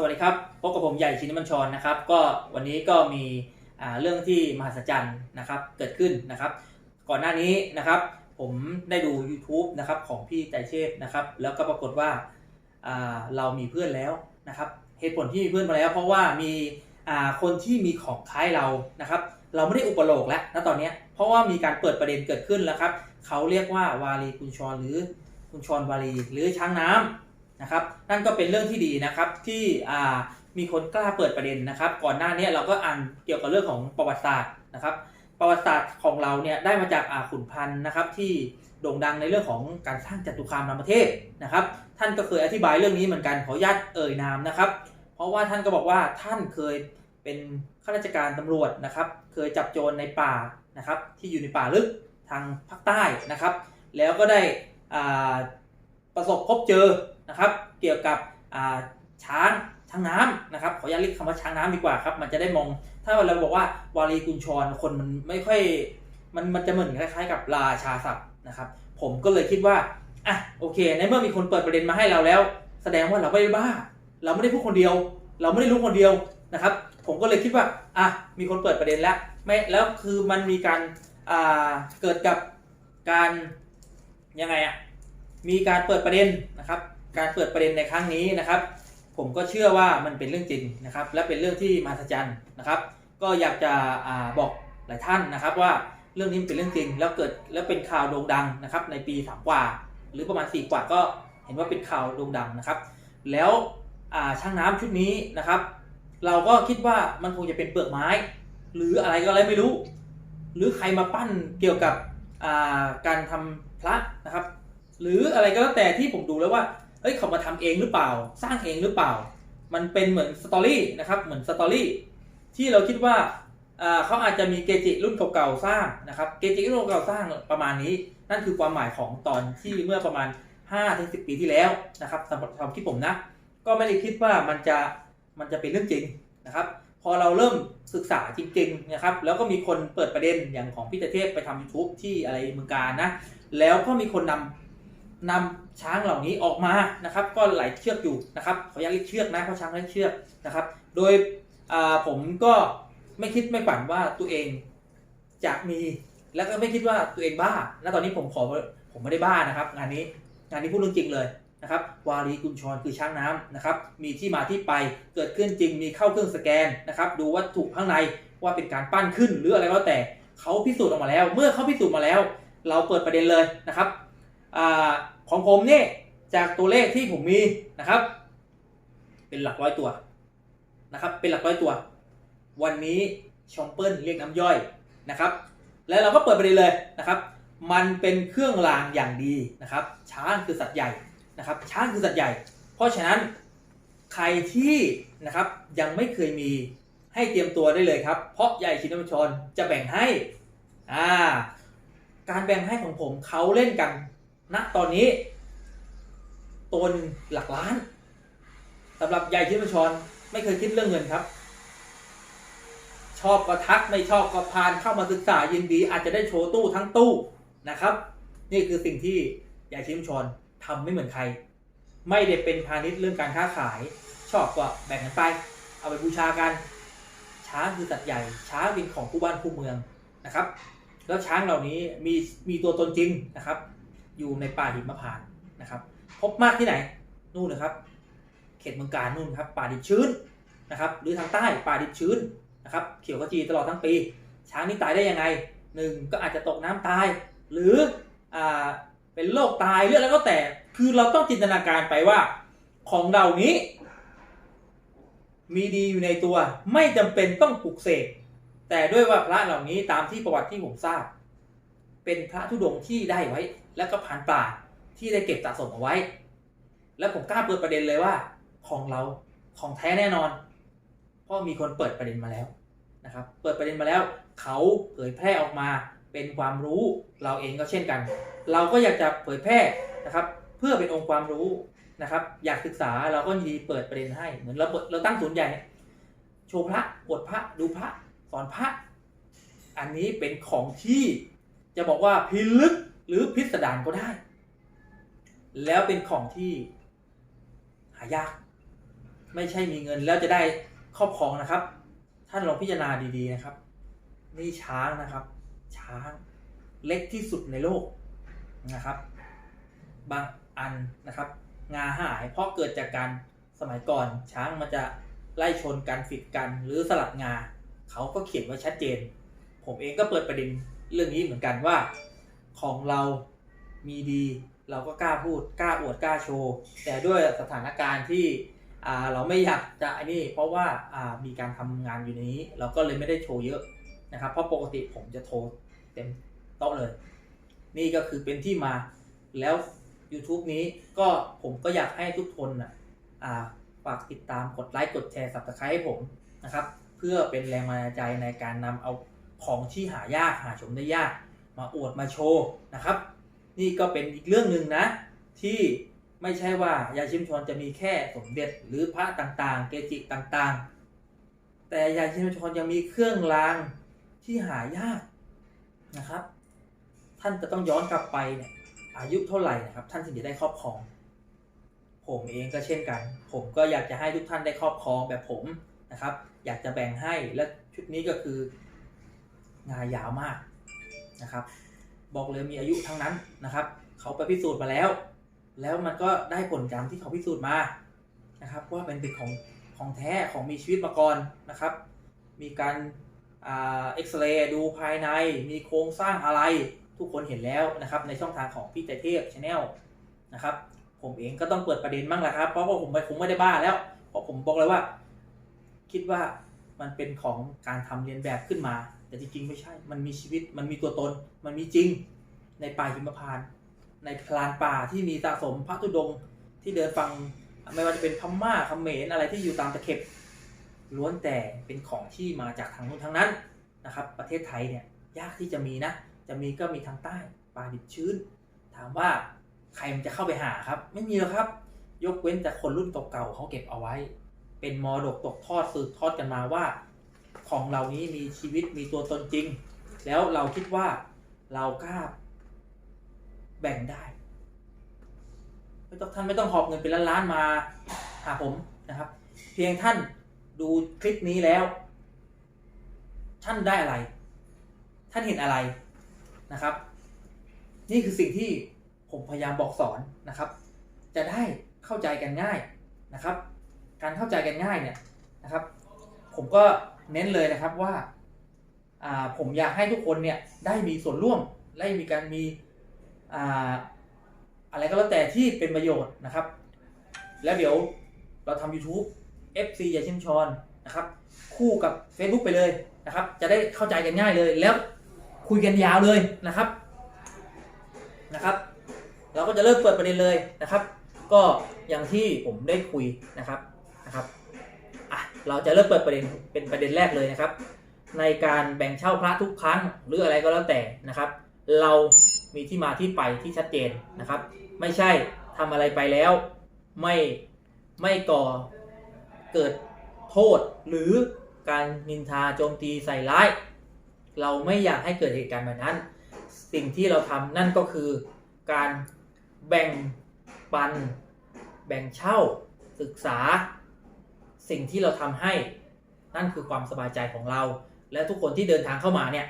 สวัสดีครับ พบกับผมใหญ่ชินมัญชรนะครับ ก็วันนี้ก็มีเรื่องที่มหัศจรรย์นะครับ เกิดขึ้นนะครับ ก่อนหน้านี้นะครับ ผมได้ดู YouTube นะครับของพี่ใจเชษนะครับ แล้วก็ปรากฏว่าเรามีเพื่อนแล้วนะครับ เหตุผลที่มีเพื่อนมาแล้ว เพราะว่ามีคนที่มีของคล้ายเรานะครับ เราไม่ได้อุปโลกแล้วณตอนนี้เพราะว่ามีการเปิดประเด็นเกิดขึ้นแล้วครับเขาเรียกว่าวารีกุญชรหรือกุญชรวารีหรือช้างน้ำ นะครับนั่นก็เป็นเรื่องที่ดีนะครับที่มีคนกล้าเปิดประเด็นนะครับ ก่อนหน้านี้เราก็อ่านเกี่ยวกับเรื่องของประวัติศาสตร์นะครับ ประวัติศาสตร์ของเราเนี่ยได้มาจากอาขุนพันธ์นะครับ ที่โด่งดังในเรื่องของการสร้างจัตุคามรามเทพนะครับ ท่านก็เคยอธิบายเรื่องนี้เหมือนกันขออนุญาตเอ่ยนามนะครับ เพราะว่าท่านก็บอกว่าท่านเคยเป็นข้าราชการตำรวจนะครับ เคยจับโจรในป่านะครับ ที่อยู่ในป่าลึกทางภาคใต้นะครับ แล้วก็ได้ประสบพบเจอ นะครับเกี่ยวกับช้างช้างน้ำนะครับขออนุญาตเรียกคำว่าช้างน้ำดีกว่าครับมันจะได้มองถ้าเราบอกว่าวารีกุญชรคนมันไม่ค่อยมันมันจะเหมือนคล้ายๆกับราชาศัพท์นะครับผมก็เลยคิดว่าอะโอเคในเมื่อมีคนเปิดประเด็นมาให้เราแล้ว แสดงว่าเราไม่ได้บ้า เราไม่ได้พูดคนเดียว เราไม่ได้รู้คนเดียวนะครับผมก็เลยคิดว่าอะมีคนเปิดประเด็นแล้วไม่แล้วคือมันมีการอ่าเกิดกับการยังไงอะมีการเปิดประเด็นนะครับ การเปิดประเด็นในครั้งนี้นะครับ ผมก็เชื่อว่ามันเป็นเรื่องจริงนะครับ และเป็นเรื่องที่มหัศจรรย์นะครับ ก็อยากจะอบอกหลายท่านนะครับว่าเรื่องนี้เป็นเรื่องจริง แล้วเกิดแล้วเป็นข่าวโด่งดังนะครับ ในปีสามกว่า หรือประมาณ4กว่าก็เห็นว่าเป็นข่าวโด่งดังนะครับ แล้วช่างน้ำชุดนี้นะครับ เราก็คิดว่ามันคงจะเป็นเปลือกไม้ หรืออะไรก็อะไรไม่รู้ หรือใครมาปั้นเกี่ยวกับการทำพระนะครับ หรืออะไรก็แล้วแต่ที่ผมดูแล้วว่า เอ้ยเขามาทำเองหรือเปล่า สร้างเองหรือเปล่า มันเป็นเหมือนสตอรี่นะครับเหมือนสตอรี่ที่เราคิดว่าเขาอาจจะมีเกจิรุ่นเก่าๆสร้างนะครับเกจิรุ่นเก่าๆสร้างประมาณนี้ นั่นคือความหมายของตอนที่เมื่อประมาณ5-10 ปีที่แล้วนะครับสำหรับความคิดผมนะ ก็ไม่ได้คิดว่ามันจะมันจะเป็นเรื่องจริงนะครับ พอเราเริ่มศึกษาจริงๆนะครับ แล้วก็มีคนเปิดประเด็นอย่างของพี่เตเทพไปทำ YouTube ที่อะไรเมืองการนะ แล้วก็มีคนนำ นำช้างเหล่านี้ออกมานะครับ ก็หลายเชือกอยู่นะครับขออนุญาตเรียกเชือกนะเพราะช้างเรียกเชือกนะครับ โดยผมก็ไม่คิดไม่ฝันว่าตัวเองจะมีแล้วก็ไม่คิดว่าตัวเองบ้าณตอนนี้ผมขอผมไม่ได้บ้านะครับ งานนี้งานนี้พูดเรื่องจริงเลยนะครับวารีกุญชรคือช้างน้ำนะครับ มีที่มาที่ไปเกิดขึ้นจริงมีเข้าเครื่องสแกนนะครับ ดูวัตถุข้างในว่าเป็นการปั้นขึ้นหรืออะไรก็แล้วแต่เขาพิสูจน์ออกมาแล้ว เมื่อเขาพิสูจน์มาแล้ว เราเปิดประเด็นเลยนะครับ อของผมเนี่ยจากตัวเลขที่ผมมีนะครับ เป็นหลักร้อยตัวนะครับ เป็นหลักร้อยตัว วันนี้ชอมเปิลเรียกน้ำย่อยนะครับ แล้วเราก็เปิดประเด็นเลยนะครับ มันเป็นเครื่องรางอย่างดีนะครับ ช้างคือสัตว์ใหญ่นะครับ ช้างคือสัตว์ใหญ่ เพราะฉะนั้นใครที่นะครับยังไม่เคยมีให้เตรียมตัวได้เลยครับ เพราะใหญ่ชินมชนจะแบ่งให้อ่าการแบ่งให้ของผมเขาเล่นกัน ณตอนนี้ตัวหนึ่งหลักล้านสำหรับใหญ่ชินมชนไม่เคยคิดเรื่องเงินครับ ชอบก็ทักไม่ชอบก็พานเข้ามาศึกษายินดี อาจจะได้โชว์ตู้ทั้งตู้นะครับ นี่คือสิ่งที่ยายชิมชอนทำไม่เหมือนใคร ไม่ได้เป็นพาณิชย์เรื่องการค้าขาย ชอบก็แบ่งกันไป เอาไปบูชากัน ช้างคือสัตว์ใหญ่ ช้างเป็นของคู่บ้านคู่เมืองนะครับ แล้วช้างเหล่านี้มีมีตัวตนจริงนะครับ อยู่ในป่าหิมพานต์นะครับ พบมากที่ไหนนู่นนะครับ เขตเมืองการนู่นครับป่าดิบชื้นนะครับ หรือทางใต้ป่าดิบชื้นนะครับ เขียวขจีตลอดทั้งปี ช้างนี่ตายได้ยังไงหนึ่งก็อาจจะตกน้ำตาย หรืออ่าเป็นโรคตายเรื่องแล้วก็แต่คือเราต้องจินตนาการไปว่าของเหล่านี้ มีดีอยู่ในตัวไม่จำเป็นต้องปลุกเสกแต่ด้วยว่าพระเหล่านี้ตามที่ประวัติที่ผมทราบ เป็นพระธุดงค์ที่ได้ไว้ แล้วก็ผ่านป่าที่ได้เก็บสะสมเอาไว้ แล้วผมกล้าเปิดประเด็นเลยว่า ของเราของแท้แน่นอน เพราะมีคนเปิดประเด็นมาแล้วนะครับ เปิดประเด็นมาแล้ว เขาเผยแพร่ออกมาเป็นความรู้เราเองก็เช่นกัน เราก็อยากจะเผยแพร่นะครับ เพื่อเป็นองค์ความรู้นะครับ อยากศึกษาเราก็ยินดีเปิดประเด็นให้เหมือนเราเปิดเราตั้งศูนย์ใหญ่โชว์พระอวดพระดูพระสอนพระ อันนี้เป็นของที่ จะบอกว่าพิลึกหรือพิสดารก็ได้ แล้วเป็นของที่หายาก ไม่ใช่มีเงินแล้วจะได้ครอบครองนะครับ ท่านลองพิจารณาดีๆนะครับ นี่ช้างนะครับ ช้างเล็กที่สุดในโลกนะครับ บางอันนะครับ งาหายเพราะเกิดจากการสมัยก่อน ช้างมันจะไล่ชนกันฝิดกันหรือสลัดงา เขาก็เขียนไว้ชัดเจน ผมเองก็เปิดประเด็น เรื่องนี้เหมือนกันว่าของเรามีดี เราก็กล้าพูดกล้าอวดกล้าโชว์แต่ด้วยสถานการณ์ที่เราไม่อยากจะอ้นี่เพราะว่ามีการทำงานอยู่ในนี้ เราก็เลยไม่ได้โชว์เยอะนะครับ เพราะปกติผมจะโทรเต็มโต๊ะเลย นี่ก็คือเป็นที่มาแล้ว YouTube นี้ก็ผมก็อยากให้ทุกคนนะอ่าฝากติดตามกดไลค์กดแชร์สับสไครต์ให้ผมนะครับ เพื่อเป็นแรงบันดาลใจในการนำเอา ของที่หายากหาชมได้ยากมาอวดมาโชว์นะครับ นี่ก็เป็นอีกเรื่องหนึ่งนะ ที่ไม่ใช่ว่ายาชิมชอนจะมีแค่สมเด็จหรือพระต่างๆ เกจิต่างๆ แต่ยาชิมชอนยังมีเครื่องรางที่หายากนะครับ ท่านจะต้องย้อนกลับไปเนี่ยอายุเท่าไหร่นะครับ ท่านถึงจะได้ครอบครอง ผมเองก็เช่นกัน ผมก็อยากจะให้ทุกท่านได้ครอบครองแบบผมนะครับ อยากจะแบ่งให้และชุดนี้ก็คือ งายาวมากนะครับ บอกเลยมีอายุทั้งนั้นนะครับ เขาไปพิสูจน์มาแล้ว แล้วมันก็ได้ผลจำที่เขาพิสูจน์มานะครับว่าเป็นตึกของของแท้ของมีชีวิตมาก่อนนะครับ มีการเอ็กซเรย์ดูภายในมีโครงสร้างอะไรทุกคนเห็นแล้วนะครับ ในช่องทางของพี่ใจเทพชาแนลนะครับ ผมเองก็ต้องเปิดประเด็นบ้างแหละครับ เพราะว่าผมไปคงไม่ได้บ้าแล้ว เพราะผมบอกเลยว่า คิดว่ามันเป็นของการทำเรียนแบบขึ้นมา แต่จริงๆไม่ใช่ มันมีชีวิต มันมีตัวตน มันมีจริง ในป่าหิมพานต์ในพลานป่าที่มีสะสมพระธุดงค์ที่เดินฟังไม่ว่าจะเป็นพม่าเขมรอะไรที่อยู่ตามตะเข็บล้วนแต่เป็นของที่มาจากทางนู้นทางนั้นนะครับ ประเทศไทยเนี่ยยากที่จะมีนะ จะมีก็มีทางใต้ป่าดิบชื้น ถามว่าใครมันจะเข้าไปหาครับ ไม่มีหรอกครับ ยกเว้นแต่คนรุ่นเก่าๆเขาเก็บเอาไว้ เป็นมรดกตกทอดสืบทอดกันมาว่า ของเหล่านี้มีชีวิตมีตัวตนจริง แล้วเราคิดว่าเรากล้าแบ่งได้ ไม่ต้องท่านไม่ต้องหอบเงินเป็นล้านๆมาหาผมนะครับ เพียงท่านดูคลิปนี้แล้ว ท่านได้อะไร ท่านเห็นอะไรนะครับ นี่คือสิ่งที่ผมพยายามบอกสอนนะครับ จะได้เข้าใจกันง่ายนะครับ การเข้าใจกันง่ายเนี่ยนะครับ ผมก็ เน้นเลยนะครับว่าผมอยากให้ทุกคนเนี่ยได้มีส่วนร่วมและมีการมีอ่าอะไรก็แล้วแต่ที่เป็นประโยชน์นะครับ แล้วเดี๋ยวเราทำ YouTube FC อย่าชิมชอนนะครับ คู่กับ Facebook ไปเลยนะครับ จะได้เข้าใจกันง่ายเลยแล้วคุยกันยาวเลยนะครับนะครับ เราก็จะเริ่มเปิดประเด็นเลยนะครับ ก็อย่างที่ผมได้คุยนะครับนะครับ เราจะเริ่มเปิดประเด็นเป็นประเด็นแรกเลยนะครับ ในการแบ่งเช่าพระทุกครั้งหรืออะไรก็แล้วแต่นะครับ เรามีที่มาที่ไปที่ชัดเจนนะครับ ไม่ใช่ทำอะไรไปแล้ว ไม่ไม่ก่อเกิดโทษหรือการนินทาโจมตีใส่ร้าย เราไม่อยากให้เกิดเหตุการณ์แบบนั้น สิ่งที่เราทำนั่นก็คือการแบ่งปัน แบ่งเช่าศึกษา สิ่งที่เราทำให้ นั่นคือความสบายใจของเรา และทุกคนที่เดินทางเข้ามาเนี่ย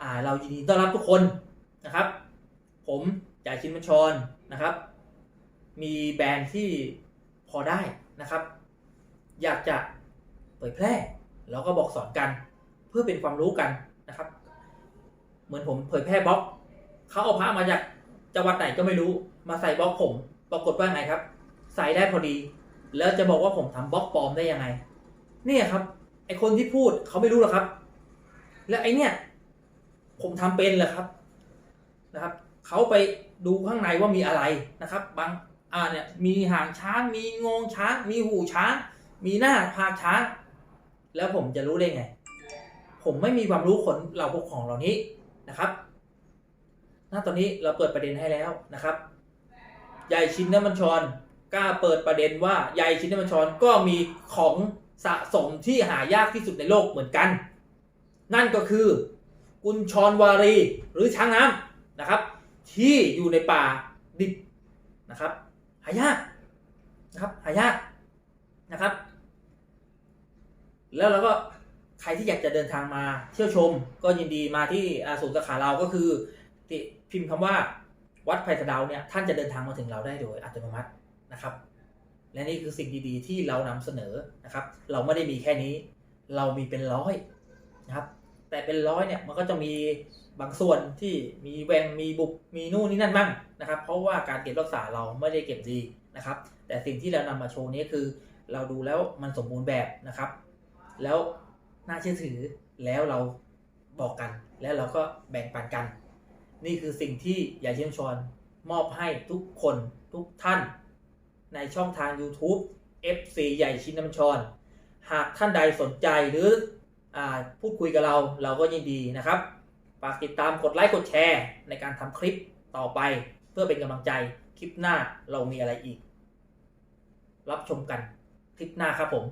อ่าเรายินดีต้อนรับทุกคนนะครับ ผมจ่ายชินมัญชรนะครับ มีแบรนด์ที่พอได้นะครับ อยากจะเผยแพร่ แล้วก็บอกสอนกันเพื่อเป็นความรู้กันนะครับ เหมือนผมเผยแพร่บล็อกเขาเอาพระมาจากจังหวัดไหนก็ไม่รู้มาใส่บล็อกผม ปรากฏว่าไงครับ ใส่ได้พอดี แล้วจะบอกว่าผมทำบล็อกปลอมได้ยังไง เนี่ยครับ ไอคนที่พูดเขาไม่รู้หรอกครับ แล้วไอเนี่ยผมทำเป็นเหรอครับนะครับเขาไปดูข้างในว่ามีอะไรนะครับ บางอ่าเนี่ยมีหางช้างมีงวงช้าง มีหูช้าง มีหน้าพากช้าง แล้วผมจะรู้ได้ไง ผมไม่มีความรู้คนเราพวกของเหล่านี้นะครับณตอนนี้เราเปิดประเด็นให้แล้วนะครับยายชินน้ำมันชร กล้าเปิดประเด็นว่ายายชินน้ำมันชรก็มีของสะสมที่หายากที่สุดในโลกเหมือนกัน นั่นก็คือกุญชรวารีหรือช้างน้ำนะครับ ที่อยู่ในป่าดิบนะครับ หายากนะครับหายากนะครับ แล้วเราก็ใครที่อยากจะเดินทางมาเที่ยวชมก็ยินดีมาที่ศูนย์สาขาเราก็คือพิมพ์คำว่าวัดไผ่สะดาวเนี่ยท่านจะเดินทางมาถึงเราได้โดยอัตโนมัติ นะครับ และนี่คือสิ่งดีๆ ที่เรานำเสนอนะครับ เราไม่ได้มีแค่นี้ เรามีเป็นร้อยนะครับ แต่เป็นร้อยเนี่ยมันก็จะมีบางส่วนที่มีแหวงมีบุบมีนู่นนี่นั่นบ้างนะครับ เพราะว่าการเก็บรักษาเราไม่ได้เก็บดีนะครับ แต่สิ่งที่เรานำมาโชว์นี้คือ เราดูแล้วมันสมบูรณ์แบบนะครับ แล้วน่าเชื่อถือแล้วเราบอกกัน แล้วเราก็แบ่งปันกัน นี่คือสิ่งที่ยากเชิญชวนมอบให้ทุกคนทุกท่าน ในช่องทาง YouTube FC ใหญ่ชินน้ำชร หากท่านใดสนใจหรืออพูดคุยกับเราเราก็ยินดีนะครับฝากติดตามกดไลค์กดแชร์ ในการทำคลิปต่อไปเพื่อเป็นกำลังใจคลิปหน้าเรามีอะไรอีก รับชมกันคลิปหน้าครับผม